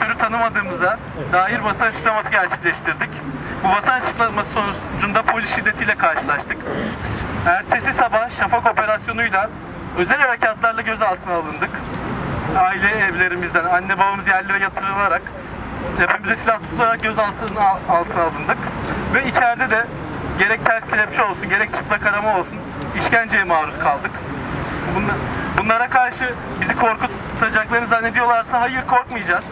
sektörü tanımadığımıza dair basın açıklaması gerçekleştirdik. Bu basın açıklaması sonucunda polis şiddetiyle karşılaştık. Ertesi sabah şafak operasyonuyla özel harekatlarla gözaltına alındık. Aile evlerimizden anne babamız yerlere yatırılarak tepemize silah tutularak gözaltına altına alındık. Ve içeride de gerek ters kelepçe olsun gerek çıplak arama olsun işkenceye maruz kaldık. Bunla- Bunlara karşı bizi korkutacaklarını zannediyorlarsa hayır korkmayacağız.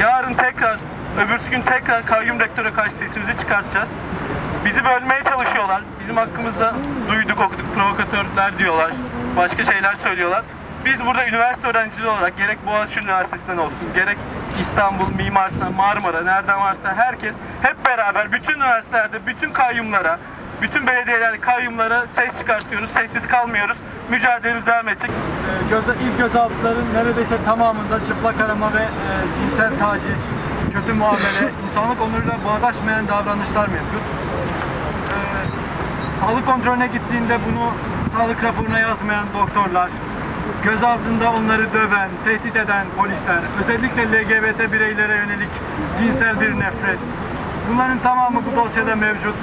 Yarın tekrar, öbürsü gün tekrar kayyum rektöre karşı sesimizi çıkartacağız. Bizi bölmeye çalışıyorlar. Bizim hakkımızda duyduk okuduk provokatörler diyorlar. Başka şeyler söylüyorlar. Biz burada üniversite öğrencileri olarak gerek Boğaziçi Üniversitesi'nden olsun, gerek İstanbul, Mimar Sinan, Marmara, nereden varsa herkes hep beraber bütün üniversitelerde, bütün kayyumlara, bütün belediyeler kayyumlara ses çıkartıyoruz, sessiz kalmıyoruz. Mücadelemiz devam edecek. Ee, göz, ilk gözaltıların neredeyse tamamında çıplak arama ve e, cinsel taciz, kötü muamele, insanlık onuruyla bağdaşmayan davranışlar mevcut. Ee, sağlık kontrolüne gittiğinde bunu sağlık raporuna yazmayan doktorlar, gözaltında onları döven, tehdit eden polisler, özellikle LGBT bireylere yönelik cinsel bir nefret. Bunların tamamı bu dosyada mevcut.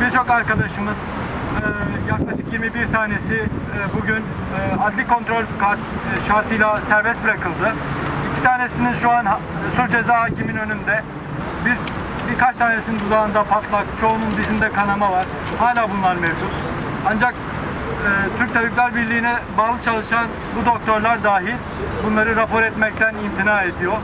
Birçok arkadaşımız e, yaklaşık 21 tanesi e, bugün e, adli kontrol şartıyla serbest bırakıldı. İki tanesinin şu an sulh ceza hakimin önünde. Bir birkaç tanesinin dudağında patlak, çoğunun dizinde kanama var. Hala bunlar mevcut. Ancak Türk Tabipler Birliği'ne bağlı çalışan bu doktorlar dahi bunları rapor etmekten imtina ediyor.